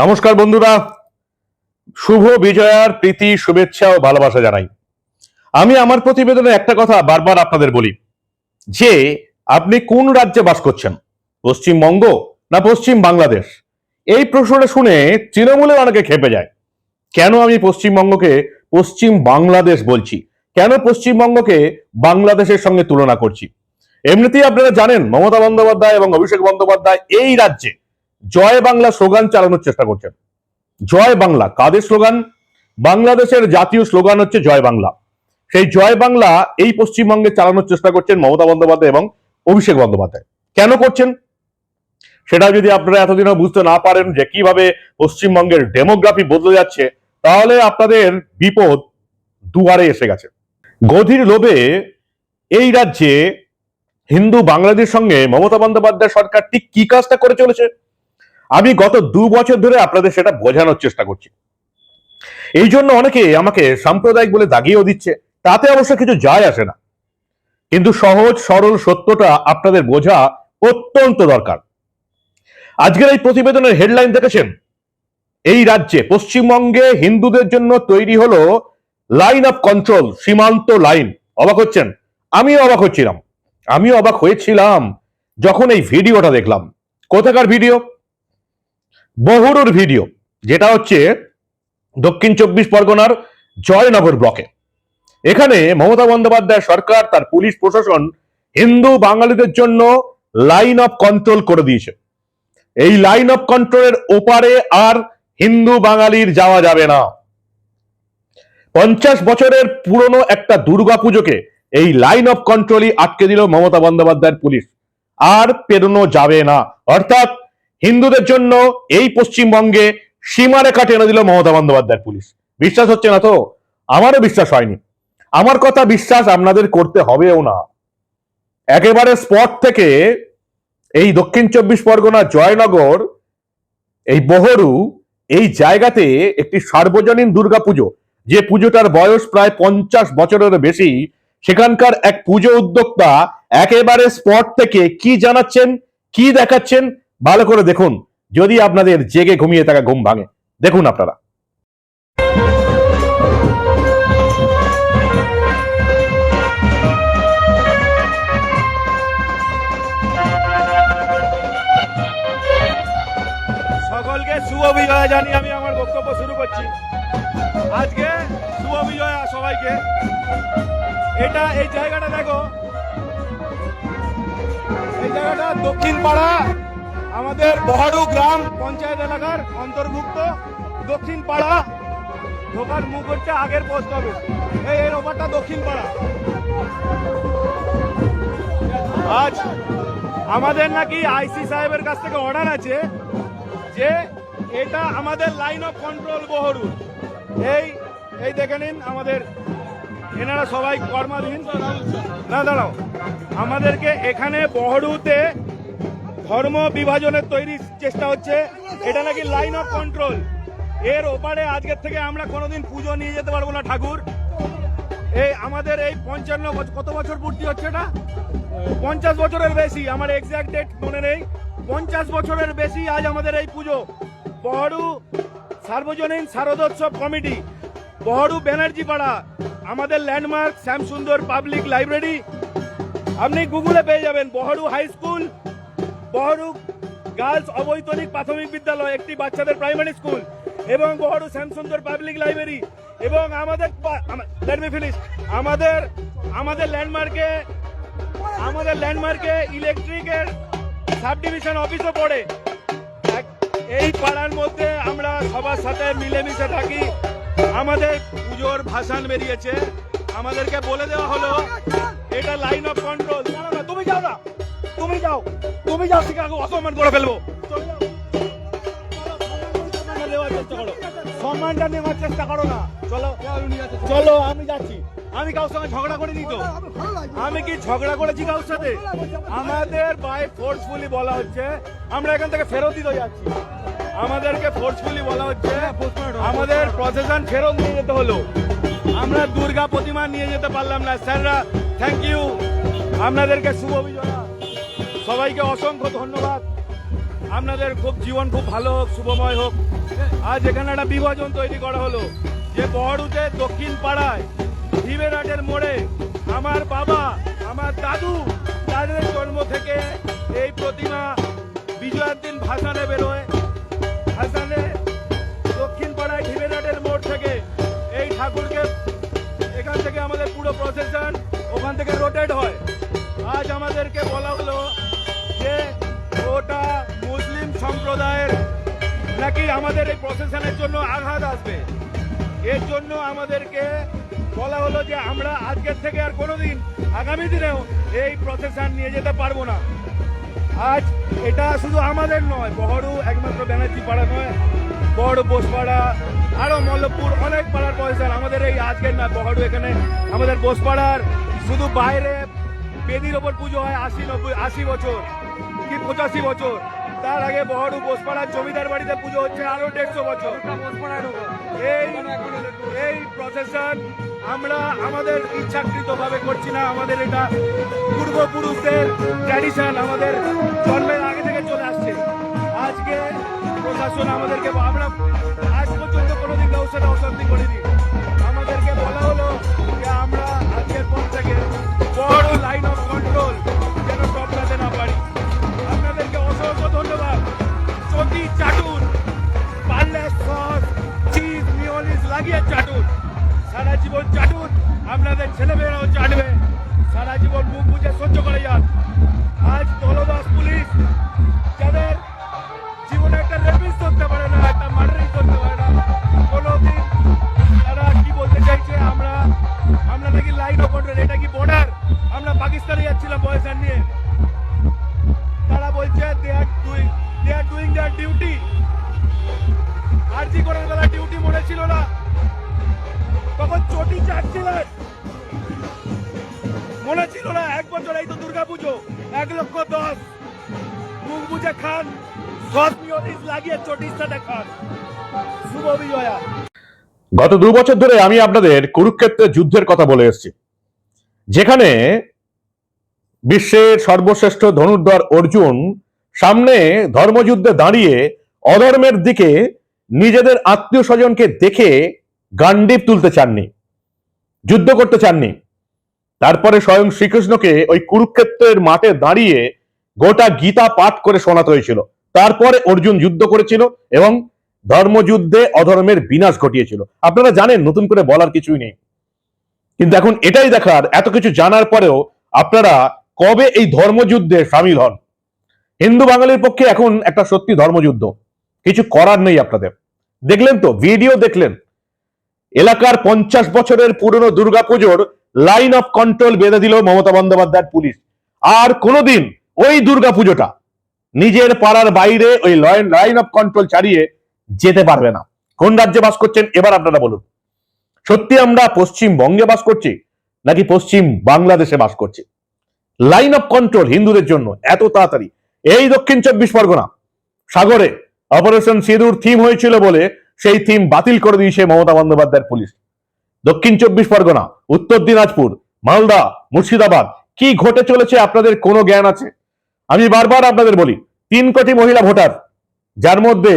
নমস্কার বন্ধুরা। শুভ বিজয়ার প্রীতি, শুভেচ্ছা ও ভালোবাসা জানাই। আমি আমার প্রতিবেদনে একটা কথা বারবার আপনাদের বলি, যে আপনি কোন রাজ্যে বাস করছেন? পশ্চিমবঙ্গ না পশ্চিম বাংলাদেশ? এই প্রশ্নটা শুনে তৃণমূলের অনেকে খেপে যায়, কেন আমি পশ্চিমবঙ্গকে পশ্চিম বাংলাদেশ বলছি? কেন পশ্চিমবঙ্গকে বাংলাদেশের সঙ্গে তুলনা করছি? এমনিতেই আপনারা জানেন মমতা বন্দ্যোপাধ্যায় এবং অভিষেক বন্দ্যোপাধ্যায় এই রাজ্যে জয় বাংলা স্লোগান চালানোর চেষ্টা করছেন। জয় বাংলা, কাদের স্লোগান? বাংলাদেশের জাতীয় স্লোগান হচ্ছে জয় বাংলা। সেই জয় বাংলা এই পশ্চিমবঙ্গে চালানোর চেষ্টা করছেন মমতা বন্দ্যোপাধ্যায় এবং অভিষেক বন্দ্যোপাধ্যায়। কেন করছেন? সেটা যদি আপনারা এতদিনও বুঝতে না পারেন যে কীভাবে পশ্চিমবঙ্গের ডেমোগ্রাফি বদলে যাচ্ছে, তাহলে আপনাদের বিপদ দুয়ারে এসে গেছে। গধীর লোভে এই রাজ্যে হিন্দু বাংলাদেশের সঙ্গে মমতা বন্দ্যোপাধ্যায় সরকার ঠিক কি কাজটা করে চলেছে? আমি গত দু বছর ধরে আপনাদের সেটা বোঝানোর চেষ্টা করছি। এই জন্য অনেকে আমাকে সাম্প্রদায়িক বলে দাগিয়েও দিচ্ছে, তাতে অবশ্য কিছু যায় আসে না। কিন্তু সহজ, সরল সত্যটা আপনাদের বোঝা অত্যন্ত দরকার। আজকের এই প্রতিবেদনের হেডলাইন দেখেছেন? এই রাজ্যে পশ্চিমবঙ্গে হিন্দুদের জন্য তৈরি হলো লাইন অফ কন্ট্রোল সীমান্ত লাইন অবাক হচ্ছেন? আমিও অবাক হচ্ছিলাম। আমিও অবাক হয়েছিলাম যখন এই ভিডিওটা দেখলাম। কোথাকার ভিডিও? বহুরুর ভিডিও, যেটা হচ্ছে দক্ষিণ চব্বিশ পরগনার জয়নগর ব্লকে। এখানে মমতা বন্দ্যোপাধ্যায় সরকার তার পুলিশ প্রশাসন হিন্দু বাঙালিদের জন্য লাইন অফ কন্ট্রোল করে দিয়েছে। এই লাইন অফ কন্ট্রোলের ওপারে আর হিন্দু বাঙালির যাওয়া যাবে না। পঞ্চাশ বছরের পুরনো একটা দুর্গাপুজোকে এই লাইন অফ কন্ট্রোলই আটকে দিল মমতা বন্দ্যোপাধ্যায়ের পুলিশ। আর পেরোনো যাবে না। অর্থাৎ হিন্দুদের জন্য এই পশ্চিমবঙ্গে সীমারেখা টেনে দিল মমতা বন্দ্যোপাধ্যায়ের পুলিশ। বিশ্বাস হচ্ছে না তো? আমারও বিশ্বাস হয়নি। আমার কথা বিশ্বাস আপনাদের করতে হবেও না। একেবারে স্পট থেকে এই দক্ষিণ চব্বিশ পরগনা জয়নগর, এই বহরু, এই জায়গাতে একটি সার্বজনীন দুর্গাপুজো যে পুজোটার বয়স প্রায় পঞ্চাশ বছরের বেশি, সেখানকার এক পুজো উদ্যোক্তা একেবারে স্পট থেকে কি জানাচ্ছেন, কি দেখাচ্ছেন ভালো করে দেখুন, যদি আপনাদের জেগে ঘুমিয়ে থাকা ঘুম ভাঙে। দেখুন আপনারা। সকলকে শুভ বিজয়া জানি আমি আমার বক্তব্য শুরু করছি। আজকে শুভ বিজয়া সবাইকে। এটা এই জায়গাটা দেখো। এই জায়গাটা দক্ষিণ পাড়া আমাদের বহাডু গ্রাম পঞ্চায়েত এলাকার অন্তর্ভুক্ত দক্ষিণ পাড়া। ঢোকার মুখ হচ্ছে আগের পোস্ট অফিস এই এর ওপারটা দক্ষিণ পাড়া। আজ আমাদের নাকি আইসি সাহেবের কাছ থেকে অর্ডার আছে যে এটা আমাদের লাইন অফ কন্ট্রোল বহরু। এই এই দেখে নিন আমাদের এনারা সবাই কর্মাধীন। না, দাঁড়াও। আমাদেরকে এখানে বহরুতে ধর্ম বিভাজনের তৈরি চেষ্টা হচ্ছে। এটা নাকি লাইন অফ কন্ট্রোল এর ওপারে আজকের থেকে আমরা কোনোদিন পুজো নিয়ে যেতে পারব না, ঠাকুর। এই আমাদের এই পঞ্চান্ন কত বছর পূর্তি হচ্ছে এটা? পঞ্চাশ বছরের বেশি, আমার এক্সাক্ট ডেট মনে নেই। পঞ্চাশ বছরের বেশি আজ আমাদের এই পুজো। বহরু সার্বজনীন শারদোৎসব কমিটি, বহরু ব্যানার্জি পাড়া, আমাদের ল্যান্ডমার্ক শ্যামসুন্দর পাবলিক লাইব্রেরি আপনি গুগলে পেয়ে যাবেন, Baharu high school Baharu girls অবৈতনিক প্রাথমিক বিদ্যালয়, একটি বাচ্চাদের প্রাইমারি স্কুল এবং বহরু শ্যামসুন্দর পাবলিক লাইব্রেরি এবং আমাদের ফিনিশ আমাদের আমাদের ল্যান্ডমার্কে আমাদের ল্যান্ডমার্কে ইলেকট্রিকের সাব ডিভিশন অফিসও পড়ে। এই পাড়ার মধ্যে আমরা সবার সাথে মিলেমিশে থাকি। আমাদের পুজোর ভাসান বেরিয়েছে। আমাদেরকে বলে দেওয়া হলো, এটা লাইন অফ কন্ট্রোল তুমি যাও না। তুমি যাও তুমি যাও শিকাগো অসম্মান করে ফেলব। সম্মানটা নেওয়ার চেষ্টা করো করো না। চলো চলো, আমি যাচ্ছি। আমি কারোর সঙ্গে ঝগড়া করিনি তো। আমি কি ঝগড়া করেছি কারোর সাথে? আমাদের বাই ফোর্সফুলি বলা হচ্ছে, আমরা এখান থেকে ফেরত দিতে যাচ্ছি। আমাদেরকে ফোর্সফুলি বলা হচ্ছে, আমাদের প্রসেশন ফেরত নিয়ে যেতে হলো। আমরা দুর্গা প্রতিমা নিয়ে যেতে পারলাম না। স্যাররা থ্যাংক ইউ আপনাদেরকে শুভ বিজয়া। সবাইকে অসংখ্য ধন্যবাদ। আপনাদের খুব জীবন খুব ভালো হোক, শুভময় হোক। আজ এখানে একটা বিভাজন তৈরি করা হলো, যে বহরুতে দক্ষিণ পাড়ায় ভিবেরাটের মোড়ে আমার বাবা, আমার দাদু, তাদের জন্ম থেকে এই প্রতিমা বিজয়ের দিন ভাসানে বেরোয়। ভাসানে দক্ষিণ পাড়ায় ঢিবেরাটের মোড় থেকে এই ঠাকুরকে এখান থেকে আমাদের পুরো প্রসেশন ওখান থেকে রোটেট হয়। আজ আমাদেরকে বলা হলো যে ওটা মুসলিম সম্প্রদায়ের নাকি আমাদের এই প্রসেশনের জন্য আঘাত আসবে? এর জন্য আমাদেরকে বলা হলো যে আমরা আজকের থেকে আর কোনোদিন আগামী দিনেও এই প্রসেশন নিয়ে যেতে পারব না। আজ এটা শুধু আমাদের নয়, বহরু একমাত্র ব্যানার্জি পাড়া নয় বহরু বোসপাড়া আরও মল্লপুর অনেক পাড়ার পয়সা আমাদের এই আজকের না, বহরু এখানে আমাদের বোসপাড়ার শুধু বাইরে বেদির ওপর পুজো হয় আশি নব্বই, আশি বছর। কি পঁচাশি বছর। তার আগে বহরু বোসপাড়ার জমিদার বাড়িতে পুজো হচ্ছে আরও দেড়শো বছর। এই এই প্রসেশন আমরা আমাদের ইচ্ছাকৃতভাবে করছি না। আমাদের এটা পূর্বপুরুষদের ট্র্যাডিশন আমাদের জন্মের আগে থেকে চলে আসছে। আজকে প্রশাসন আমাদেরকে আমরা সারা জীবন চাটুন, আপনাদের ছেলেমেয়েরাও চাটবে। সারা জীবন মুখ বুঝে সহ্য করে যান আজ দলদাস পুলিশ যাদের জীবনে একটা রেপিস করতে পারে না, একটা মার্ডারিং করতে পারে না, কোনোদিন তারা কি বলতে চাইছে আমরা আমরা নাকি লাইন অফ এটা কি বর্ডার আমরা পাকিস্তানে যাচ্ছিলাম বয়সান নিয়ে। গত দু বছর ধরে আমি আপনাদের কুরুক্ষেত্রের যুদ্ধের কথা বলে এসেছি। যেখানে বিশ্বের সর্বশ্রেষ্ঠ ধনুর্ধর অর্জুন সামনে ধর্মযুদ্ধে দাঁড়িয়ে অধর্মের দিকে নিজেদের আত্মীয় স্বজনকে দেখে গান্ডিপ তুলতে চাননি, যুদ্ধ করতে চাননি। তারপরে স্বয়ং শ্রীকৃষ্ণকে ওই কুরুক্ষেত্রের মাঠে দাঁড়িয়ে গোটা গীতা পাঠ করে শোনাতে হয়েছিল। তারপরে অর্জুন যুদ্ধ করেছিল এবং ধর্মযুদ্ধে অধর্মের বিনাশ ঘটিয়েছিল। আপনারা জানেন, নতুন করে বলার কিছুই নেই। কিন্তু এখন এটাই দেখার, এত কিছু জানার পরেও আপনারা কবে এই ধর্মযুদ্ধে সামিল হন? হিন্দু বাঙালির পক্ষে এখন একটা সত্যি ধর্মযুদ্ধ। কিছু করার নেই আপনাদের। দেখলেন তো, ভিডিও দেখলেন। এলাকার পঞ্চাশ বছরের পুরনো দুর্গাপুজোর লাইন অফ কন্ট্রোল বেঁধে দিল মমতা বন্দ্যোপাধ্যায়ের পুলিশ। আর কোনোদিন ওই দুর্গাপুজোটা নিজের পাড়ার বাইরে ওই লাইন অফ কন্ট্রোল ছাড়িয়ে যেতে পারবে না। কোন রাজ্যে বাস করছেন? এবার আপনারা বলুন। সত্যি আমরা পশ্চিমবঙ্গে বাস করছি নাকি পশ্চিম বাংলাদেশে বাস করছি? লাইন অফ কন্ট্রোল হিন্দুদের জন্য এত তাড়াতাড়ি। এই দক্ষিণ চব্বিশ পরগনা সাগরে অপারেশন সিঁদুর থিম হয়েছিল বলে সেই থিম বাতিল করে দিয়েছে মমতা বন্দ্যোপাধ্যায়ের পুলিশ। দক্ষিণ চব্বিশ পরগনা, উত্তর দিনাজপুর, মালদা, মুর্শিদাবাদ, কি ঘটে চলেছে আপনাদের কোনো জ্ঞান আছে? আমি বারবার আপনাদের বলি, তিন কোটি মহিলা ভোটার, যার মধ্যে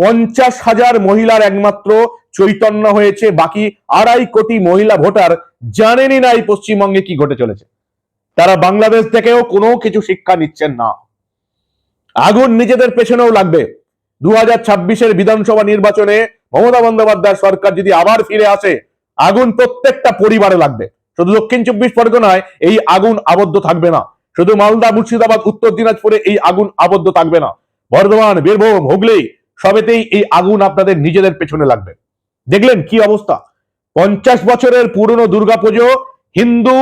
পঞ্চাশ হাজার মহিলার একমাত্র চৈতন্য হয়েছে, বাকি আড়াই কোটি মহিলা ভোটার জানেনই না এই পশ্চিমবঙ্গে কি ঘটে চলেছে। তারা বাংলাদেশ থেকেও কোনো কিছু শিক্ষা নিচ্ছেন না। আগুন নিজেদের পেছনেও লাগবে। দু হাজার ছাব্বিশের বিধানসভা নির্বাচনে মমতা বন্দ্যোপাধ্যায় সরকার যদি আবার ফিরে আসে, আগুন প্রত্যেকটা পরিবারে লাগবে। শুধু দক্ষিণ চব্বিশ পরগনায় এই আগুন আবদ্ধ থাকবে না। শুধু মালদা, মুর্শিদাবাদ, উত্তর দিনাজপুরে এই আগুন আবদ্ধ থাকবে না। বর্ধমান, বীরভূম, হুগলি সবেতেই এই আগুন আপনাদের নিজেদের পেছনে লাগবে। দেখলেন কি অবস্থা? পঞ্চাশ বছরের পুরনো দুর্গাপুজো, হিন্দু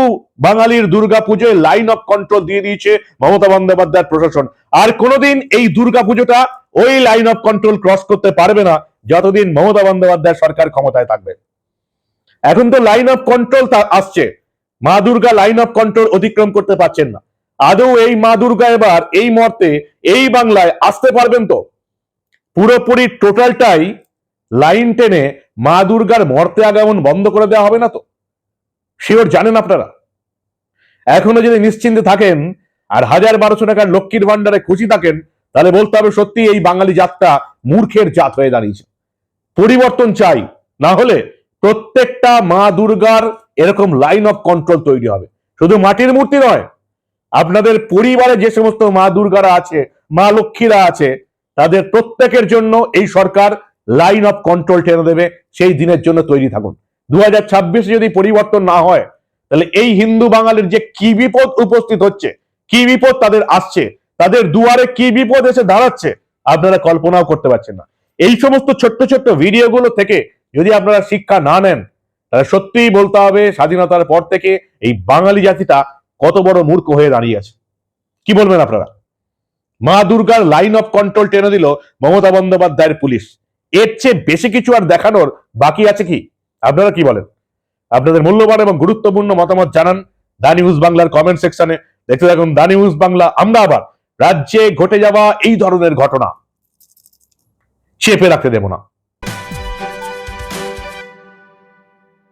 বাঙালির দুর্গাপুজোয় লাইন অফ কন্ট্রোল দিয়ে দিয়েছে মমতা বন্দ্যোপাধ্যায়ের প্রশাসন। আর কোনোদিন এই দুর্গাপুজোটা ওই লাইন অফ কন্ট্রোল ক্রস করতে পারবে না যতদিন মমতা বন্দ্যোপাধ্যায় সরকার ক্ষমতায় থাকবে। এখন তো লাইন অফ কন্ট্রোল আসছে। মা দুর্গা লাইন অফ কন্ট্রোল অতিক্রম করতে পারছেন না। আদৌ এই মা দুর্গা এবার এই মর্তে এই বাংলায় আসতে পারবেন তো? পুরোপুরি টোটালটাই লাইন টেনে মা দুর্গার মর্তে আগমন বন্ধ করে দেওয়া হবে না তো? শিওর জানেন আপনারা? এখনও যদি নিশ্চিন্তে থাকেন আর হাজার বারোশো টাকার লক্ষ্মীর ভান্ডারে খুশি থাকেন, তাহলে বলতে হবে সত্যি এই বাঙালি জাতটা মূর্খের জাত হয়ে দাঁড়িয়েছে। পরিবর্তন চাই, না হলে প্রত্যেকটা মা দুর্গার এরকম লাইন অফ কন্ট্রোল তৈরি হবে। শুধু মাটির মূর্তি নয় আপনাদের পরিবারে যে সমস্ত মা দুর্গারা আছে, মা লক্ষ্মীরা আছে, তাদের প্রত্যেকের জন্য এই সরকার লাইন অফ কন্ট্রোল টেনে দেবে, সেই দিনের জন্য তৈরি থাকুন। দু যদি পরিবর্তন না হয়, তাহলে এই হিন্দু বাঙালির যে কি বিপদ উপস্থিত হচ্ছে, কি বিপদ তাদের আসছে, তাদের দুয়ারে কি বিপদ এসে দাঁড়াচ্ছে, আপনারা কল্পনাও করতে পারছেন না। এই সমস্ত ছোট্ট ছোট্ট ভিডিওগুলো থেকে যদি আপনারা শিক্ষা না নেন, তাহলে সত্যিই বলতে হবে, স্বাধীনতার পর থেকে এই বাঙালি জাতিটা কত বড় মূর্খ হয়ে দাঁড়িয়ে আছে। কি বলবেন আপনারা? মা দুর্গার লাইন অফ কন্ট্রোল টেনে দিল মমতা বন্দ্যোপাধ্যায়ের পুলিশ। এর চেয়ে বেশি কিছু আর দেখানোর বাকি আছে কি? আপনারা কি বলেন? আপনাদের মূল্যবান এবং গুরুত্বপূর্ণ মতামত জানান দা নিউজ বাংলার কমেন্ট সেকশনে দেখতে থাকুন দা নিউজ বাংলা, আমরা আবার রাজ্যে ঘটে যাওয়া এই ধরনের ঘটনা। চেপে রাখতে দেব না।